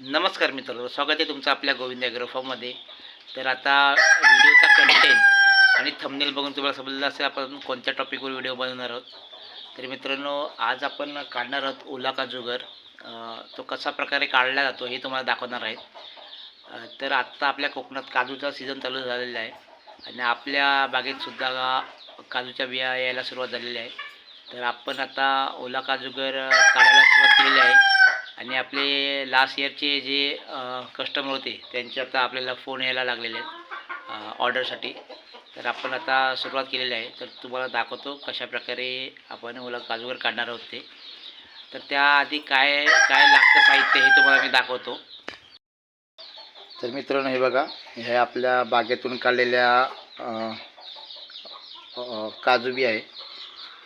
नमस्कार मित्रांनो स्वागत आहे तुमचं आपल्या गोविंद ग्रफामध्ये तर आता व्हिडिओचा कंटेंट आणि थंबनेल बघून तुम्हाला समजलं असेल आपण कोणत्या टॉपिकवर व्हिडिओ बनवणार आहोत. तर मित्रांनो आज आपण काढणार आहोत ओला काजूगर तो कसा प्रकारे काढला जातो हे तुम्हाला दाखवणार आहेत तर आत्ता आपल्या कोकणात काजूचा सीझन चालू झालेला आहे. आणि आपल्या बागेतसुद्धा काजूच्या बिया यायला सुरुवात झालेली आहे. तर आपण आता ओला काजूगर काढायला सुरुवात केलेली आहे. आपले लास्ट इयरचे जे कस्टमर होते त्यांचे आता आपल्याला फोन यायला लागलेले आहेत ऑर्डरसाठी तर आपण आता सुरुवात केलेली आहे. तर तुम्हाला दाखवतो कशा प्रकारे आपण ओला काजूवर काढणार आहोत ते. तर त्याआधी काय काय लागतं साहित्य हे तुम्हाला मी दाखवतो. तर मित्रांनो हे बघा हे आपल्या बागेतून काढलेल्या काजू बी आहे.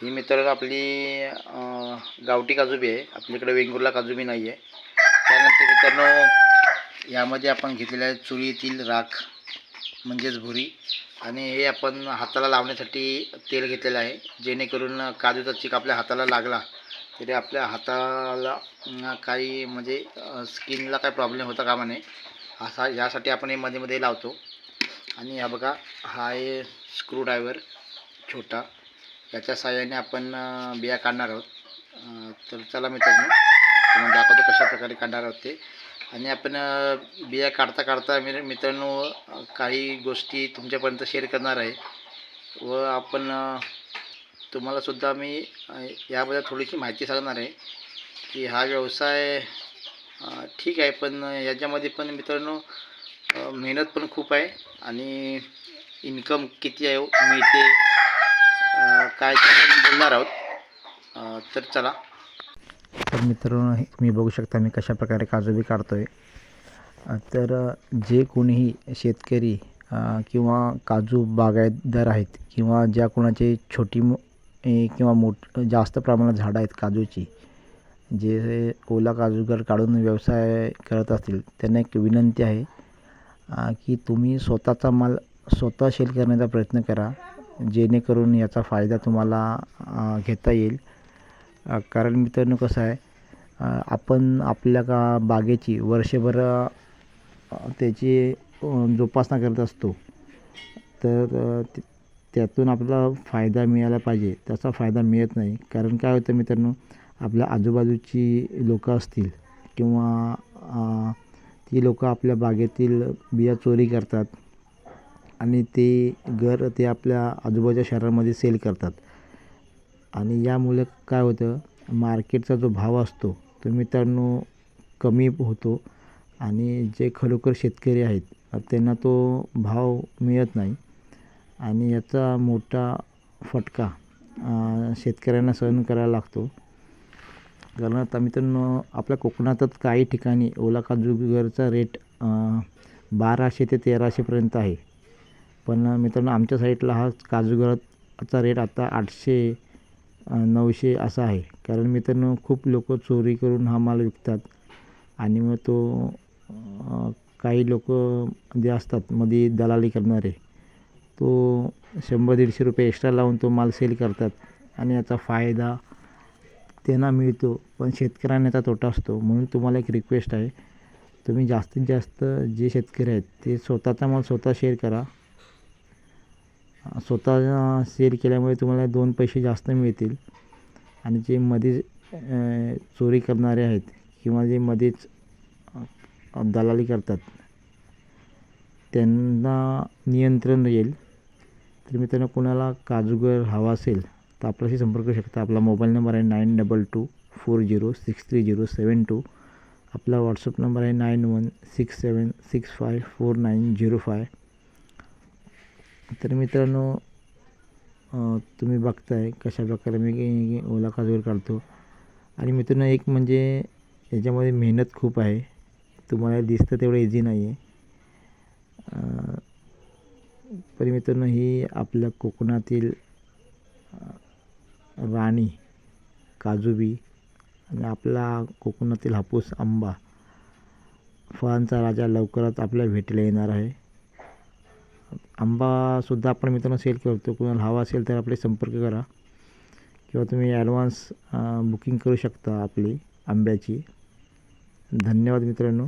ही मित्रांनो आपली गावठी काजूबी आहे. आपल्याकडे वेंगुर्ला काजूबी नाही आहे त्यानंतर मित्रांनो यामध्ये आपण घेतलेलं आहे चुलीतील राख म्हणजेच भुरी. आणि हे आपण हाताला लावण्यासाठी तेल घेतलेलं आहे. जेणेकरून काजूचा चीक आपल्या हाताला लागला तरी आपल्या हाताला काही म्हणजे स्किनला काही प्रॉब्लेम होता कामा नये. असा यासाठी आपण हे मध्ये मध्ये लावतो. आणि हा बघा हा आहे स्क्रू ड्रायव्हर छोटा. याच्या साहाय्याने आपण बिया काढणार आहोत. तर चला मित्रांनो तुम्हाला दाखवतो कशा प्रकारे काढणार आहोत ते. आणि आपण बिया काढता काढता मी मित्रांनो काही गोष्टी तुमच्यापर्यंत शेअर करणार आहे. व आपण तुम्हालासुद्धा मी याबद्दल थोडीशी माहिती सांगणार आहे की हा व्यवसाय ठीक आहे पण याच्यामध्ये पण मित्रांनो मेहनत पण खूप आहे आणि इन्कम किती आहे हो, मिळते. काय बोलणार आहोत. तर चला. तर मित्रांनो तुम्ही बघू शकता मी कशा प्रकारे काजू बी काढतो आहे तर जे कोणीही शेतकरी किंवा काजू बागायतदार आहेत किंवा ज्या कोणाचे छोटी मो ए, किंवा मोठ जास्त प्रमाणात झाडं आहेत काजूची जे ओला काजूगर काढून व्यवसाय करत असतील त्यांना एक विनंती आहे की तुम्ही स्वतःचा माल स्वतः सेल करण्याचा प्रयत्न करा. जेणेकरून याचा फायदा तुम्हाला घेता येईल. कारण मित्रांनो कसं आहे आपण आपल्या का बागेची वर्षभर त्याची जोपासना करत असतो तर त्यातून आपला फायदा मिळाला पाहिजे. त्याचा फायदा मिळत नाही. कारण काय होतं मित्रांनो आपल्या आजूबाजूची लोकं असतील किंवा ती लोकं आपल्या बागेतील बिया चोरी करतात आणि ते घर ते आपल्या आजूबाजूच्या शहरामध्ये सेल करतात. आणि यामुळे काय होतं मार्केटचा जो भाव असतो तो मित्रांनो कमी होतो आणि जे खरोखर शेतकरी आहेत त्यांना तो भाव मिळत नाही. आणि याचा मोठा फटका शेतकऱ्यांना सहन करायला लागतो. कारण आता मित्रांनो आपल्या कोकणातच काही ठिकाणी ओला काजूगरचा रेट बाराशे ते तेराशेपर्यंत आहे. पण मित्रांनो आमच्या साईडला हा काजूगराचा रेट आता आठशे नऊशे असा आहे. कारण मित्रांनो खूप लोक चोरी करून हा माल विकतात. आणि मग तो काही लोक जे असतात मध्ये दलाली करणारे तो शंभर दीडशे रुपये एक्स्ट्रा लावून तो माल सेल करतात. आणि याचा फायदा त्यांना मिळतो पण शेतकऱ्यांना याचा तोटा असतो. म्हणून तुम्हाला एक रिक्वेस्ट आहे तुम्ही जास्तीत जास्त जे शेतकरी आहेत ते स्वतःचा माल स्वतः शेअर करा. स्वतः सेल केल्यामुळे तुम्हाला दोन पैसे जास्त मिळतील. आणि जे मध्ये चोरी करणारे आहेत किंवा जे मध्येच दलाली करतात त्यांना नियंत्रण येईल. तर मित्रांनो कोणाला काजूगर हवा असेल तर आपल्याशी संपर्क करू शकता. आपला मोबाईल नंबर आहे nine double two four zero six three zero seven two. आपला व्हॉट्सअप नंबर आहे nine one six seven six five four nine zero five तर मित्रांनो तुम्ही बघताय कशा प्रकारे मी ओला काजूवर काढतो. आणि मित्रांनो एक म्हणजे याच्यामध्ये मेहनत खूप आहे. तुम्हाला दिसतं तेवढं इझी नाही आहे अ, मित्रांनो ही आपल्या कोकणातील राणी काजूबी आणि आपला कोकणातील हापूस आंबा फळांचा राजा लवकरच आपल्या भेटीला येणार आहे. आंबासुद्धा आपण मित्रांनो सेल करतो. कोणाला हवा असेल तर आपले संपर्क करा. किंवा तुम्ही ॲडव्हान्स बुकिंग करू शकता आपली आंब्याची. धन्यवाद मित्रांनो.